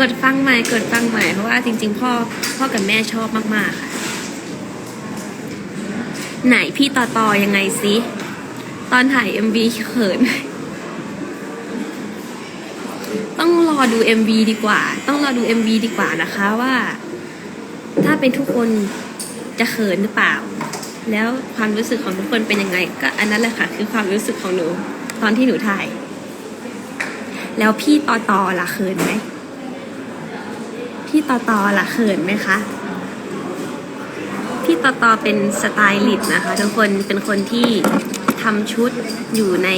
กดฟังใหม่กดฟังใหม่เพราะว่าจริง ๆ พ่อพ่อกับแม่ชอบมากๆค่ะ ไหนพี่ต่อต่อยังไงซิตอนถ่าย MV เขิน ต้องรอดู MV ดีกว่า ต้องรอดู MV ดีกว่านะคะว่า ถ้าเป็นทุกคนจะเขินหรือเปล่า แล้วความรู้สึกของทุกคนเป็นยังไง ก็อันนั้นแหละค่ะ คือความรู้สึกของหนู ตอนที่หนูถ่าย แล้วพี่ต่อต่อล่ะเขินไหม พี่ต่อต่อล่ะเขินไหมคะพี่ต่อต่อเป็นสไตลิสต์นะคะทุกคนเป็นคนที่ทำชุดอยู่ใน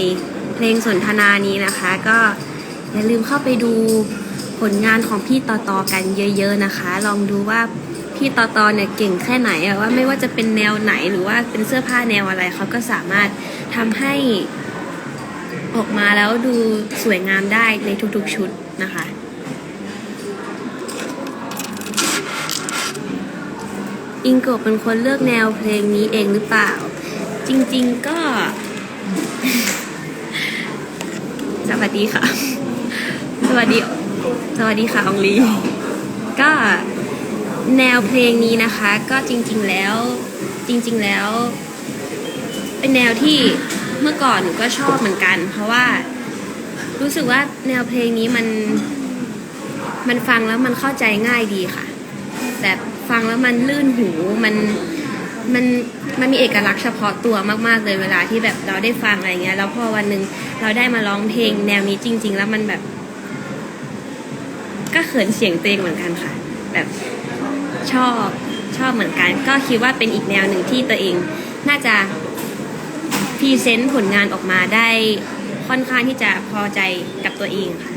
เพลงสนทนานี้นะคะ ก็อย่าลืมเข้าไปดูผลงานของพี่ต่อต่อกันเยอะ ๆนะคะ ลองดูว่าพี่ต่อต่อเนี่ยเก่งแค่ไหนว่าไม่ว่าจะเป็นแนวไหนหรือว่าเป็นเสื้อผ้าแนวอะไรเขาก็สามารถทำให้ออกมาแล้วดูสวยงามได้ในทุกๆชุดนะคะ อิงโกเป็นคนเลือกแนวเพลงนี้เองหรือเปล่า จริง ๆก็ สวัสดีค่ะ สวัสดี สวัสดีค่ะอองลี ก็แนวเพลงนี้นะคะ ก็จริง ๆแล้ว จริง ๆแล้ว เป็นแนวที่เมื่อก่อนหนูก็ชอบเหมือนกัน เพราะว่ารู้สึกว่าแนวเพลงนี้มัน มันฟังแล้วมันเข้าใจง่ายดีค่ะ แบบ ฟังแล้วมันลื่นหูมันมันมันมีเอกลักษณ์เฉพาะตัวมากๆเลยเวลาที่แบบเราได้ฟังอะไรเงี้ยแล้วพอวันหนึ่งเราได้มาร้องเพลงแนวนี้จริง ๆ แล้วมันแบบ ก็เขินเสียงตัวเองเหมือนกันค่ะ แบบชอบชอบเหมือนกัน ก็คิดว่าเป็นอีกแนวหนึ่งที่ตัวเอง น่าจะพรีเซนต์ผลงานออกมาได้ค่อนข้างที่จะพอใจกับตัวเองค่ะ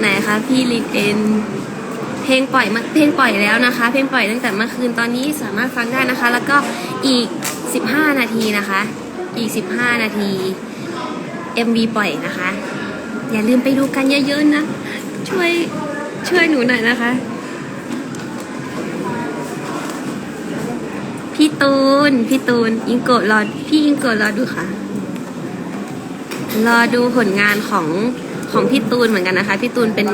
ไหนี่ลิเอ็นเพลงปล่อยมาเพลงปล่อยแล้วนะคะ เพลงปล่อยตั้งแต่เมื่อคืนตอนนี้สามารถฟังได้นะคะ แล้วก็อีก 15 นาทีนะคะ อีก 15 นาที MV ปล่อยนะคะ อย่าลืมไปดูกันเยอะๆนะ ช่วยช่วยหนูหน่อยนะคะ พี่ตูน พี่ตูน อิงโกะรอ พี่อิงโกะรอดูค่ะ รอดูผลงานของ ของพี่ตูนเหมือนกันนะคะ พี่ตูนเป็น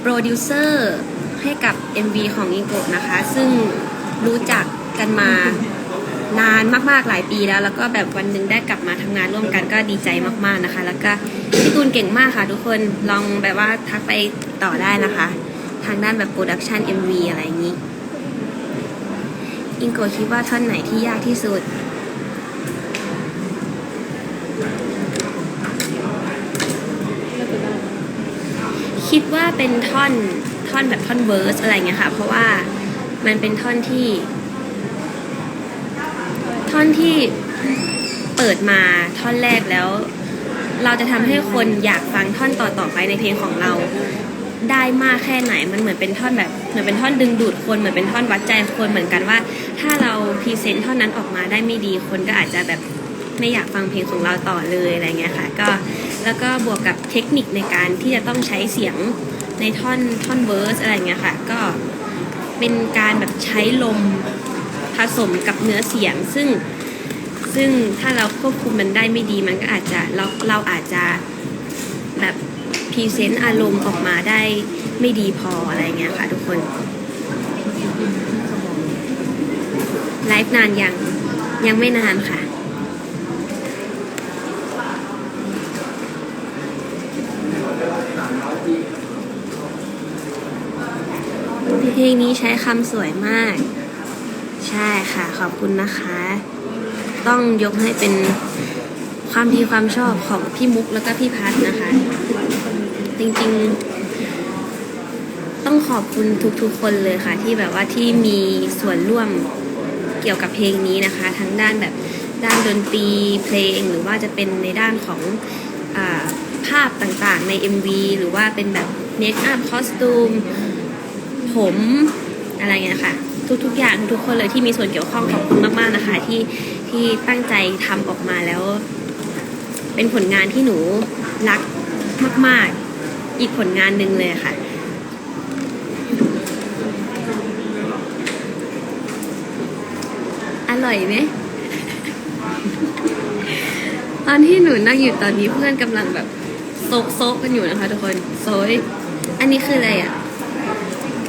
โปรดิวเซอร์ให้กับ MV ของอิงโกะนะคะ ซึ่งรู้จักกันมานานมากๆหลายปีแล้ว แล้วก็แบบวันหนึ่งได้กลับมาทำงานร่วมกันก็ดีใจมากๆนะคะ แล้วก็พี่ตูนเก่งมากค่ะ ทุกคนลองแบบว่าทักไปต่อได้นะคะ ทางด้านแบบโปรดักชัน MV อะไรอย่างนี้ อิงโกะคิดว่าท่อนไหนที่ยากที่สุด คิดว่าเป็นท่อนท่อนแบบท่อนเวิร์สอะไรเงี้ยค่ะ เพราะว่ามันเป็นท่อนที่ ท่อนที่เปิดมาท่อนแรกแล้ว เราจะทำให้คนอยากฟังท่อนต่อๆไปในเพลงของเราได้มากแค่ไหนมันเหมือนเป็นท่อนแบบเหมือนเป็นท่อนดึงดูดคนเหมือนเป็นท่อนวัดใจคนเหมือนกันว่า ถ้าเราพรีเซนต์ท่อนนั้นออกมาได้ไม่ดีคนก็อาจจะแบบไม่อยากฟังเพลงของเราต่อเลยอะไรเงี้ยค่ะ ก็ แล้วก็บวกกับเทคนิคในการที่จะต้องใช้เสียงในท่อนท่อนเวิร์สอะไรเงี้ยค่ะ ก็เป็นการแบบใช้ลมผสมกับเนื้อเสียง ซึ่งซึ่งถ้าเราควบคุมมันได้ไม่ดีมันก็อาจจะเราเราอาจจะแบบพรีเซนต์อารมณ์ออกมาได้ไม่ดีพออะไรเงี้ยค่ะทุกคนไลฟ์นานยังยังไม่นานค่ะ เพลง นี้ใช้คำสวยมาก ใช่ค่ะ ขอบคุณนะคะ ต้องยกให้เป็นความดีความชอบของพี่มุกแล้วก็พี่พัทนะคะ จริงๆ ต้องขอบคุณทุกๆคนเลยค่ะ ที่แบบว่าที่มีส่วนร่วมเกี่ยวกับเพลงนี้นะคะ ทั้งด้านแบบด้านดนตรีเพลงหรือว่าจะเป็นในด้านของอภาพต่างๆใน MV หรือว่าเป็นแบบเมคอัพคอสตูม ผมอะไรเงี้ยค่ะ ทุกๆอย่างทุกคนเลยที่มีส่วนเกี่ยวข้องขอบคุณมากๆนะคะ ที่ที่ตั้งใจทำออกมาแล้ว เป็นผลงานที่หนูรักมาก ๆ อีกผลงานหนึ่งเลยค่ะอร่อยไหมตอนที่หนูนั่งอยู่ตอนนี้เพื่อนกำลังแบบโซกโซกกันอยู่นะคะทุกคนโซยอันนี้คืออะไรอะ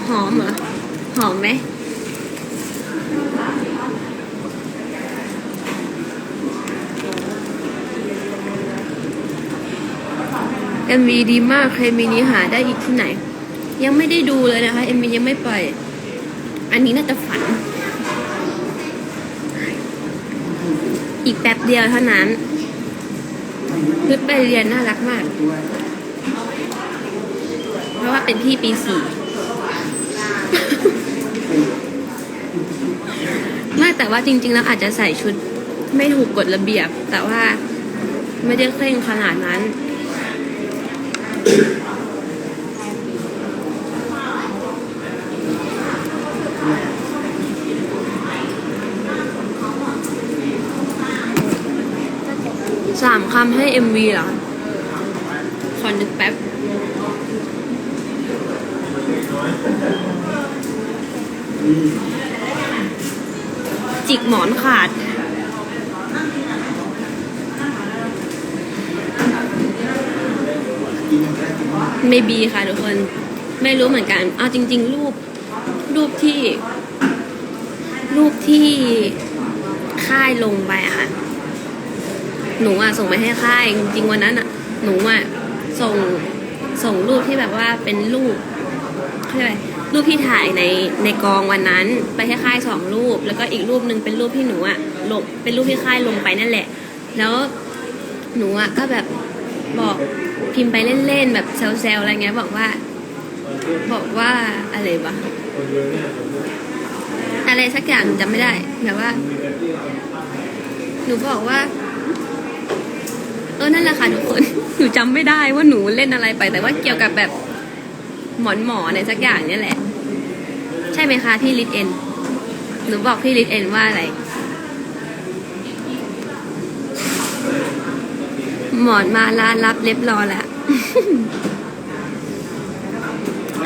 หอมเหรอ หอมไหมเอ็มวีดีมากเคมีนี้หาได้อีกที่ไหน ยังไม่ได้ดูเลยนะคะเอ็มวียังไม่ปล่อย อันนี้น่าจะฝัน อีกแป๊บเดียวเท่านั้นพึดไปเรียนน่ารักมาก เพราะว่าเป็นพี่ปีสี่ ไม่ แต่ว่าจริงๆแล้วอาจจะใส่ชุดไม่ถูกกฎระเบียบ แต่ว่าไม่ได้เคร่งขนาดนั้น สามคำให้ MV เหรอ ขอนึกแป๊บ จิกหมอนขาด ไม่บีค่ะทุกคน ไม่รู้เหมือนกัน เอาจริง ๆ รูป รูปที่ รูปที่ค่ายลงไปอะค่ะ หนูอะส่งไปให้ค่าย จริงๆวันนั้นอะหนูอะส่งส่งรูปที่แบบว่าเป็นรูปเรียกอะไร รูปที่ถ่ายในในกองวันนั้น ไปให้ค่ายสองรูป แล้วก็อีกรูปหนึ่งเป็นรูปที่หนูอะลงเป็นรูปที่ค่ายลงไปนั่นแหละ แล้วหนูอะก็แบบบอกพิมพ์ไปเล่นๆแบบแซวๆอะไรเงี้ยบอกว่า บอกว่าอะไรวะอะไรสักอย่างจำไม่ได้แบบว่า หนูบอกว่า เออนั่นแหละค่ะทุกคนหนูจำไม่ได้ว่าหนูเล่นอะไรไป แต่ว่าเกี่ยวกับแบบหมอนหมอในสักอย่างเนี่ยแหละ ช่ไหมคะพี่ลิทเอ็นหนูบอกพี่ลิทเอ็นว่าอะไร หมอนมาร้ารับเล็บรอแล้ว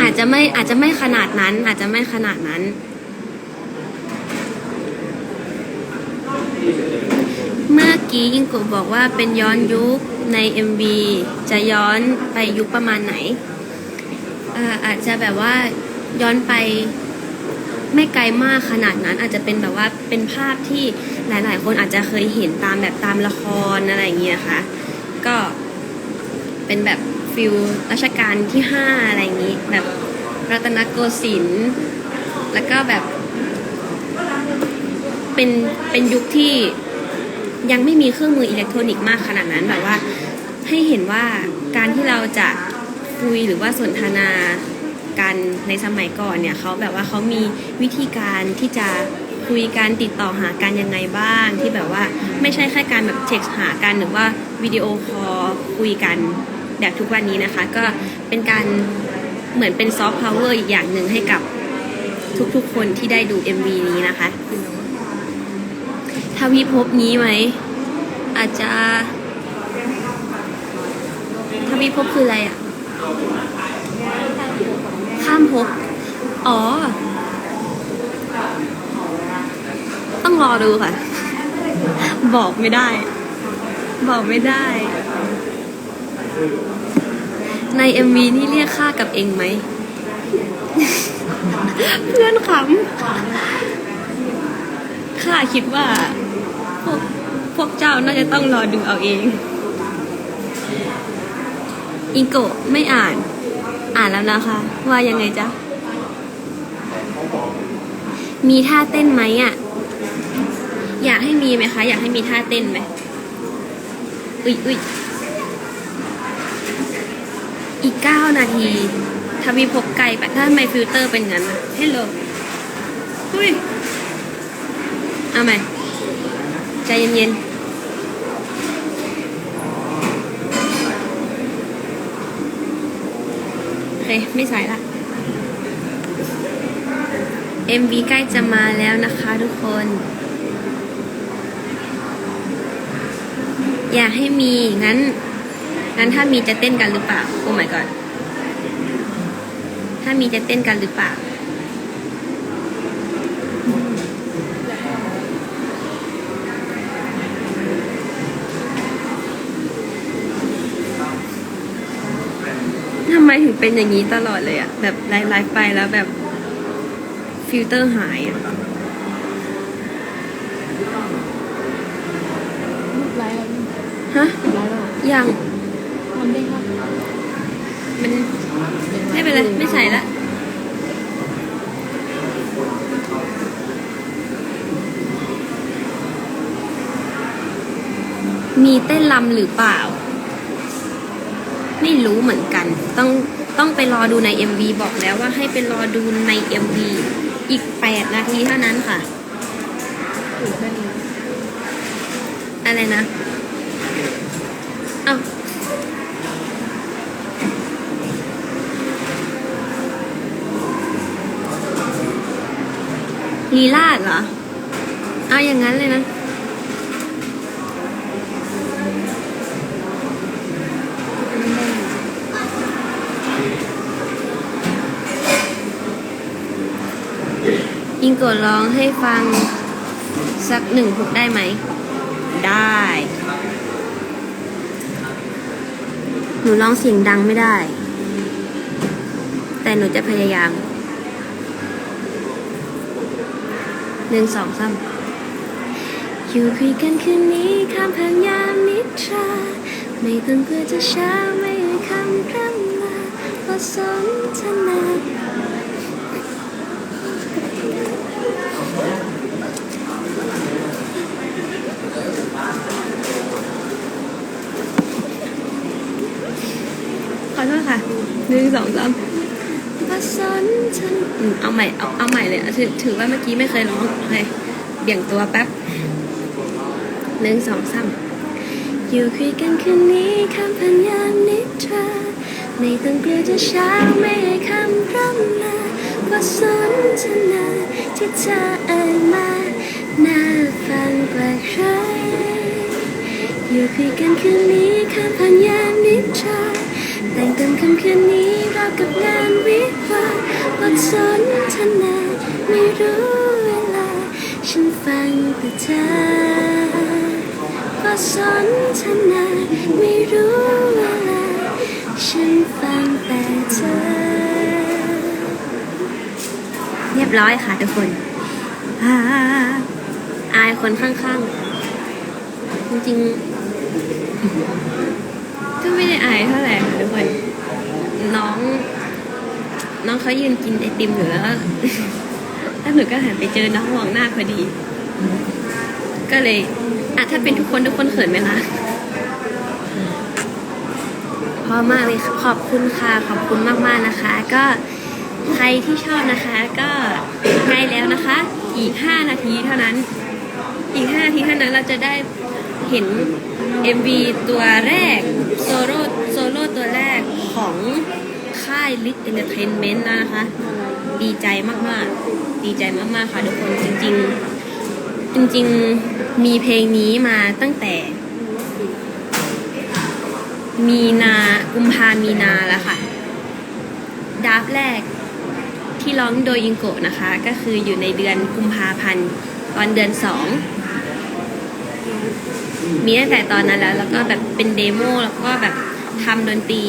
อาจจะไม่อาจจะไม่ขนาดนั้น อาจจะไม่ขนาดนั้น เมื่อกี้ยิงกบบอกว่าเป็นย้อนยุคใน MV จะย้อนไปยุคประมาณไหนอ่าอาจจะแบบว่าย้อนไป ไม่ไกลมากขนาดนั้นอาจจะเป็นแบบว่าเป็นภาพที่หลาย ๆ คนอาจจะเคยเห็นตามแบบตามละครอะไรอย่างเงี้ยค่ะ ก็เป็นแบบฟิลรัชกาลที่ห้าอะไรอย่างงี้ แบบรัตนโกสินทร์แล้วก็แบบเป็นเป็นยุคที่ยังไม่มีเครื่องมืออิเล็กทรอนิกส์มากขนาดนั้นแบบว่าให้เห็นว่าการที่เราจะคุยหรือว่าสนทนา กันในสมัยก่อนเนี่ยเขาแบบว่าเขามีวิธีการที่จะคุยการติดต่อหากันยังไงบ้าง ที่แบบว่าไม่ใช่แค่การแบบเช็คหากันหรือว่าวิดีโอคอลคุยกันแบบทุกวันนี้นะคะ ก็เป็นการเหมือนเป็นซอฟต์พาวเวอร์อีกอย่างหนึ่งให้กับทุกๆ คนที่ได้ดู MV นี้นะคะทวีภพนี้ไหม อาจจะทวีภพคืออะไรอะามภพอ๋อ ต้องรอดูค่ะ บอกไม่ได้ บอกไม่ได้ ใน MV นี่เรียกค่ากับเองไหม เพื่อนขำข้าคิดว่า พวกพวกเจ้าน่าจะต้องรอดูเอาเอง อิงโกะไม่อ่าน อ่านแล้วนะคะ ว่ายังไงจ๊ะ มีท่าเต้นไหมอะ อยากให้มีไหมคะ อยากให้มีท่าเต้นไหมอุ้ยอุ้ยอีกเก้านาทีทวีพบไกลไปถ้าไมฟิลเตอร์เป็นงั้นนะเฮลโลอุ้ยเอาใหม่ใจเย็นๆ โอ เค ไม่ใส่ละ MV ใกล้จะมาแล้วนะคะทุกคน อยากให้มี งั้น งั้นถ้ามีจะเต้นกันหรือเปล่า โอ้ my god ถ้ามีจะเต้นกันหรือเปล่า เป็นอย่างนี้ตลอดเลยอะแบบไลฟ์ไลฟ์ไปแล้วแบบ ฟิลเตอร์หายอะไลฟ์แล้วฮะไลฟ์แล้วยังทำได้ครับมันไม่เป็นไรไม่ใส่ละมีเต้นลำหรือเปล่า ไม่รู้เหมือนกันต้อง ต้องไปรอดูใน MV บอกแล้วว่าให้ไปรอดูใน MV อีก 8 นาทีเท่านั้นค่ะอะไรนะเอาลีลาดเหรอเอาอย่างนั้นเลยนะ อิงโกดร้องให้ฟังสักหนึ่งฮุกได้ไหม ได้ หนูร้องเสียงดังไม่ได้ แต่หนูจะพยายามหนึ่งสองสามอยู่คุยกันคืนนี้ข้ามผ่านยามนิทรา ไม่ต้องเพื่อจะเช้าไม่คำร่ำลาบทสนทนา ขอโทษค่ะ หนึ่งสองสามผสนฉันอืมเอาใหม่เอาเอาใหม่เลยถือถือว่าเมื่อกี้ไม่เคยร้องโอเคเบี่ยงตัวแป๊บหนึ่งสองสามอยู่คุยกันคืนนี้คำพันยามนิทราไม่ต้องกลัวจะเช้าไม่ให้คำร่ำลาบทสนทนาที่เธอเอ่ยมาน่าฟังกว่าใครอยู่คุยกันคืนนี้ข้ามผ่านยามนิทรา แต่งเต็มคำคืนนี้ราวกับงานวิวาบทสนทนาไม่รู้เวลา ฉันฟังแต่เธอบทสนทนาไม่รู้เวลา ฉันฟังแต่เธอ เรียบร้อยค่ะทุกคนอาอายคนข้างๆ จริงๆ ก็ไม่ได้อายเท่าไหร่ค่ะทุกคนน้อง น้องเขายืนกินไอติมอยู่แล้วแล้วหนูก็หันไปเจอน้องมองหน้าพอดี ก็เลยอะถ้าเป็นทุกคนทุกคนเขินไหมคะพอมากเลยค่ขอบคุณค่ะขอบคุณมากๆนะคะ ก็ใครที่ชอบนะคะ ก็ใกล้แล้วนะคะ อีก 5 นาทีเท่านั้น อีก 5 นาทีเท่านั้นเราจะได้เห็น MV ตัวแรกโซโล่โซโล่ตัวแรกของค่าย Lit Entertainment นะคะ ดีใจมากๆ ดีใจมากๆค่ะทุกคนจริง ๆ จริง ๆ มีเพลงนี้มาตั้งแต่ มีนากุมภามีนาแล้วค่ะดราฟต์แรกที่ร้องโดยอิงโกะนะคะ ก็คืออยู่ในเดือนกุมภาพันธ์ตอนเดือนสอง มีตั้งแต่ตอนนั้นแล้ว แล้วก็แบบเป็นเดโมแล้วก็แบบทำดนตรี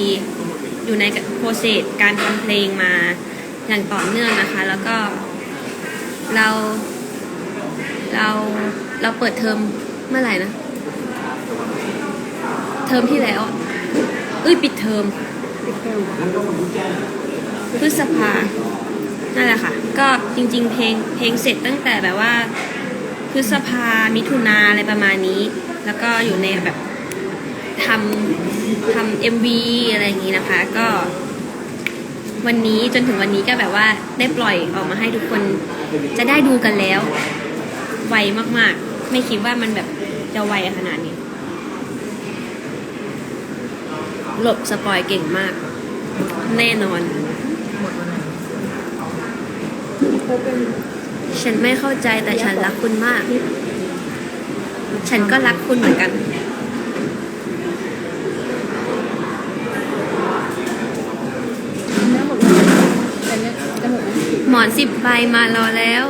อยู่ในโปรเซสการทำเพลงมาอย่างต่อเนื่องนะคะ แล้วก็เราเราเราเปิดเทอมเมื่อไหร่นะ เทอมที่แล้วเอ้ยปิดเทอมติดเทลพฤษภานั่นแหละค่ะ ก็จริง ๆ เพลงเพลงเสร็จตั้งแต่แบบว่าพฤษภามิถุนาอะไรประมาณนี้ แล้วก็อยู่ในแบบทำทำเอ็มวีอะไรอย่างนี้นะคะ ก็ วันนี้จนถึงวันนี้ก็แบบว่าได้ปล่อยออกมาให้ทุกคนจะได้ดูกันแล้ว ไวมากๆ ไม่คิดว่ามันแบบจะไวขนาดนี้ หลบสปอยเก่งมาก แน่นอนหมดวันไหนโคเป็นฉันไม่เข้าใจแต่ฉันรักคุณมาก ฉันก็รักคุณเหมือนกันแล้วหมดวันไหนแต่เนี่ยจะหมดวันที่หมอนสิบใบมารอแล้ว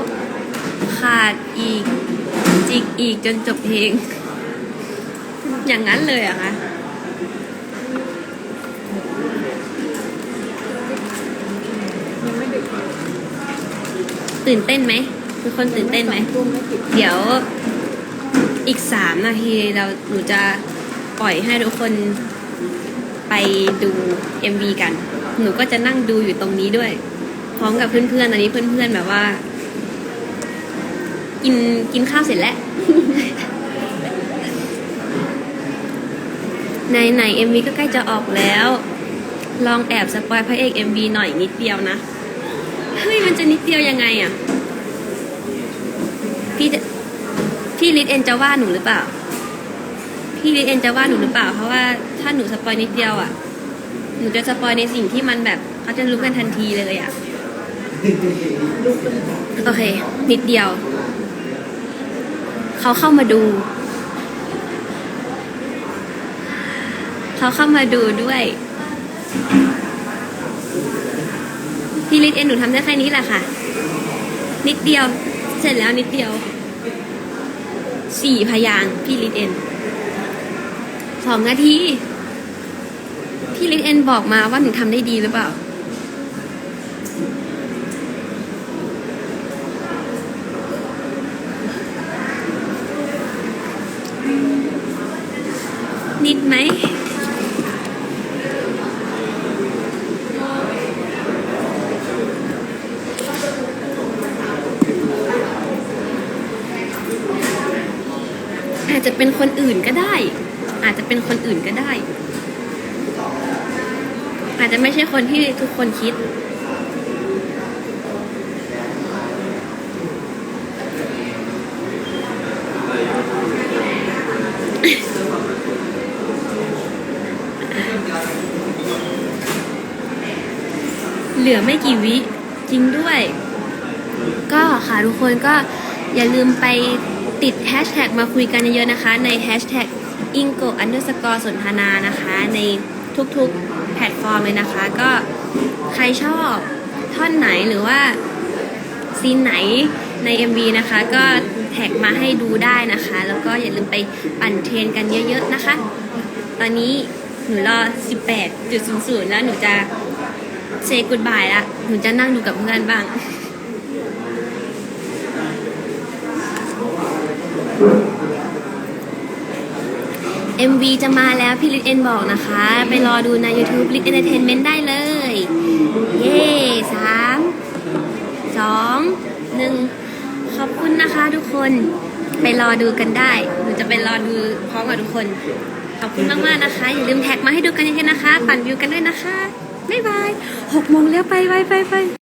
ขาดอีก จิกอีกจนจบเพลง อย่างนั้นเลยอะคะไม่ดึกตื่นเต้นไหมทุกคนตื่นเต้นไหมเดี๋ยว อีกสามนาทีเราหนูจะปล่อยให้ทุกคนไปดู MV กัน หนูก็จะนั่งดูอยู่ตรงนี้ด้วย พร้อมกับเพื่อนๆตอนนี้เพื่อนๆแบบว่า กินกินข้าวเสร็จแล้ว ในไหน MV ก็ใกล้จะออกแล้ว ลองแอบสปอยพระเอก MV หน่อยนิดเดียวนะ เฮ้ย มันจะนิดเดียวยังไงอะพี่จะ พี่ลิทเอ็นจะว่าหนูหรือเปล่า พี่ลิทเอ็นจะว่าหนูหรือเปล่า เพราะว่าถ้าหนูสปอยนิดเดียวอะ หนูจะสปอยในสิ่งที่มันแบบเขาจะรู้กันทันทีเลยอะ โอเค นิดเดียว เขาเข้ามาดู เขาเข้ามาดูด้วย พี่ลิทเอ็นหนูทำได้แค่นี้แหละค่ะ นิดเดียว เสร็จแล้วนิดเดียว สี่พยางพี่ลิทเอ็นสองนาที พี่ลิทเอ็นบอกมาว่าหนูทำได้ดีหรือเปล่า นิดไหม อาจจะ เป็นคนอื่นก็ได้ อาจจะเป็นคนอื่นก็ได้ อาจจะไม่ใช่คนที่ทุกคนคิด เหลือไม่กี่วิจริงด้วย ก็ค่ะทุกคนก็อย่าลืมไป ติดแฮชแท็กมาคุยกันเยอะๆนะคะ ในแฮชแท็กอิงโกอันเดอร์สกอร์สนทนานะคะ ในทุกๆแพลตฟอร์มเลยนะคะ ก็ใครชอบท่อนไหนหรือว่าซีนไหนใน MV นะคะ ก็แท็กมาให้ดูได้นะคะ แล้วก็อย่าลืมไปปั่นเทรนกันเยอะๆนะคะ ตอนนี้หนูรอ 18.00 แล้วหนูจะเซกูดบายละหนูจะนั่งดูกับเพื่อนบ้าง MV จะมาแล้วพี่ลิทเอ็นบอกนะคะ ไปรอดูใน YouTube ลิทเอนเตอร์เทนเมนต์ได้เลย เย้สามสองหนึ่งขอบคุณนะคะทุกคนไปรอดูกันได้หนูจะไปรอดูพร้อมกับทุกคน ขอบคุณมากๆนะคะ อย่าลืมแท็กมาให้ดูกันเยอะๆนะคะ ปั่นวิวกันด้วยนะคะ บ๊ายบายหกโมงแล้วไปไปไปไป